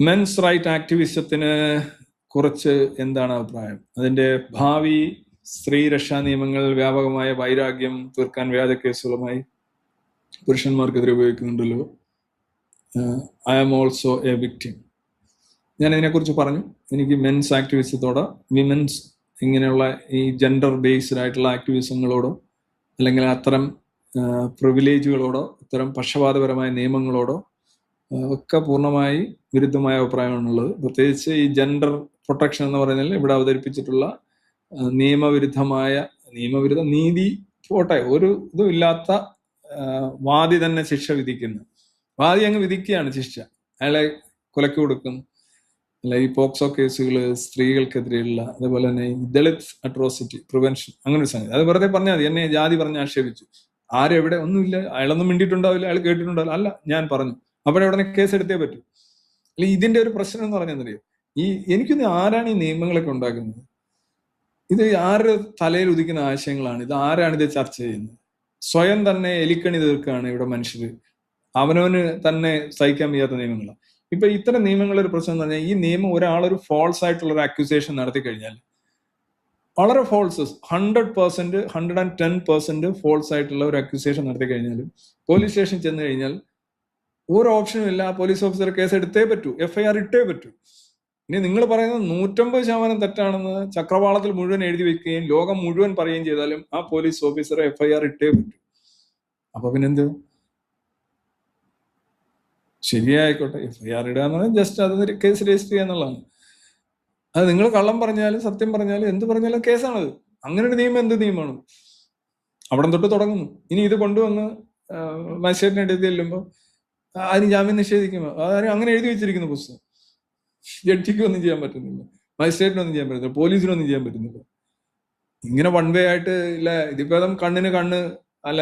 Men's right ആക്ടിവിസത്തിന് കുറിച്ച് എന്താണ് അഭിപ്രായം? അതിന്റെ ഭാവി സ്ത്രീ രക്ഷാ നിയമങ്ങൾ വ്യാപകമായ വൈരാഗ്യം തീർക്കാൻ വ്യാജ കേസുകളുമായി പുരുഷന്മാർക്കെതിരെ ഉപയോഗിക്കുന്നുണ്ടല്ലോ. I am also a victim ഞാൻ ഇതിനെക്കുറിച്ച് പറഞ്ഞു. എനിക്ക് മെൻസ് ആക്ടിവിസത്തോടോ വിമൻസ് ഇങ്ങനെയുള്ള ഈ ജെൻഡർ ബേസ്ഡ് ആയിട്ടുള്ള ആക്ടിവിസങ്ങളോടോ അല്ലെങ്കിൽ അത്തരം പ്രിവിലേജുകളോടോ ഇത്തരം പക്ഷപാതപരമായ നിയമങ്ങളോടോ ഒക്കെ പൂർണമായി വിരുദ്ധമായ അഭിപ്രായമാണുള്ളത്. പ്രത്യേകിച്ച് ഈ ജെൻഡർ പ്രൊട്ടക്ഷൻ എന്ന് പറയുന്നതിൽ ഇവിടെ അവതരിപ്പിച്ചിട്ടുള്ള നിയമവിരുദ്ധമായ നിയമവിരുദ്ധ നീതി പോട്ടെ ഒരു ഇതും ഇല്ലാത്ത വാദി തന്നെ ശിക്ഷ വിധിക്കുന്നു. വാദി അങ്ങ് വിധിക്കുകയാണ് ശിക്ഷ. അയാളെ കൊലക്ക് കൊടുക്കും. അല്ല ഈ പോക്സോ കേസുകൾ സ്ത്രീകൾക്കെതിരെയുള്ള അതുപോലെ തന്നെ ദളിത് അട്രോസിറ്റി പ്രിവെൻഷൻ അങ്ങനെ ഒരു സംഗതി. അത് വെറുതെ പറഞ്ഞാൽ മതി. എന്നെ ജാതി പറഞ്ഞ് ആക്ഷേപിച്ചു. ആരെവിടെ ഒന്നുമില്ല. അയാളൊന്നും മിണ്ടിയിട്ടുണ്ടാവില്ല. അയാൾ കേട്ടിട്ടുണ്ടാവില്ല. അല്ല ഞാൻ പറഞ്ഞു. അവിടെ ഉടനെ കേസ് എടുത്തേ പറ്റൂ. അല്ല ഇതിന്റെ ഒരു പ്രശ്നം എന്ന് പറഞ്ഞാൽ ഈ എനിക്കൊന്ന് ആരാണ് ഈ നിയമങ്ങളൊക്കെ ഉണ്ടാക്കുന്നത്? ഇത് ആരുടെ തലയിൽ ഉദിക്കുന്ന ആശയങ്ങളാണ്? ഇത് ആരാണ് ഇത് ചർച്ച ചെയ്യുന്നത്? സ്വയം തന്നെ എലിക്കണി തീർക്കുകയാണ് ഇവിടെ മനുഷ്യർ അവനവന് തന്നെ സഹിക്കാൻ വയ്യാത്ത നിയമങ്ങളാണ്. ഇപ്പൊ ഇത്തരം നിയമങ്ങളുടെ ഒരു പ്രശ്നം എന്ന് പറഞ്ഞാൽ ഈ നിയമം ഒരാളൊരു ഫോൾസ് ആയിട്ടുള്ള ഒരു അക്യൂസേഷൻ നടത്തി കഴിഞ്ഞാൽ വളരെ false hundred percent hundred and ten percent false ആയിട്ടുള്ള ഒരു അക്യൂസേഷൻ നടത്തി കഴിഞ്ഞാലും പോലീസ് സ്റ്റേഷൻ ചെന്ന് കഴിഞ്ഞാൽ ഒരു ഓപ്ഷനും ഇല്ല പോലീസ് ഓഫീസർ കേസ് എടുത്തേ പറ്റൂ എഫ്ഐആർ ഇട്ടേ പറ്റൂ. ഇനി നിങ്ങൾ പറയുന്നത് നൂറ്റമ്പത് ശതമാനം തെറ്റാണെന്ന് ചക്രവാളത്തിൽ മുഴുവൻ എഴുതി വെക്കുകയും ലോകം മുഴുവൻ പറയുകയും ചെയ്താലും ആ പോലീസ് ഓഫീസർ എഫ്ഐആർ ഇട്ടേ പറ്റൂ. അപ്പൊ പിന്നെന്ത്? ശരിയായിക്കോട്ടെ എഫ്ഐആർ ഇടുക എന്ന് പറഞ്ഞാൽ ജസ്റ്റ് അത് കേസ് രജിസ്റ്റർ ചെയ്യുക എന്നുള്ളതാണ്. അത് നിങ്ങൾ കള്ളം പറഞ്ഞാലും സത്യം പറഞ്ഞാലും എന്ത് പറഞ്ഞാലും കേസാണത് അങ്ങനെ ഒരു നിയമം എന്ത് നിയമമാണ്? അവിടെ തൊട്ട് തുടങ്ങുന്നു. ഇനി ഇത് കൊണ്ടുവന്ന് മജിസ്ട്രേറ്റിന് എടുത്ത് ചെല്ലുമ്പോൾ അതിന് ജാമ്യം നിഷേധിക്കുമോ? അതാരും അങ്ങനെ എഴുതി വെച്ചിരിക്കുന്ന പുസ്തകം. ജഡ്ജിക്ക് ഒന്നും ചെയ്യാൻ പറ്റുന്നില്ല. മജിസ്ട്രേറ്റിനൊന്നും ചെയ്യാൻ പറ്റുന്നില്ല. പോലീസിനൊന്നും ചെയ്യാൻ പറ്റുന്നില്ല. ഇങ്ങനെ വൺ വേ ആയിട്ട് ഇല്ല. ഇതിപ്പോ കണ്ണിന് കണ്ണ് അല്ല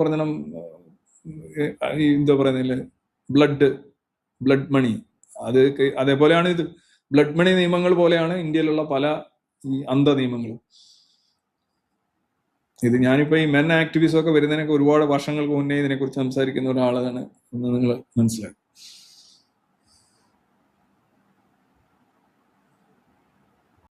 പറഞ്ഞ എന്താ പറയുന്നില്ല ബ്ലഡ് ബ്ലഡ് മണി അത് അതേപോലെയാണ് ഇത്. ബ്ലഡ് മണി നിയമങ്ങൾ പോലെയാണ് ഇന്ത്യയിലുള്ള പല ഈ അന്ധ നിയമങ്ങളും ഇത് ഞാനിപ്പോ ഈ മെൻ ആക്ടിവിസം ഒക്കെ വരുന്നതിനൊക്കെ ഒരുപാട് വർഷങ്ങൾക്ക് മുന്നേ ഇതിനെക്കുറിച്ച് സംസാരിക്കുന്ന ഒരാളാണ് എന്ന് നിങ്ങൾ മനസ്സിലാക്കും.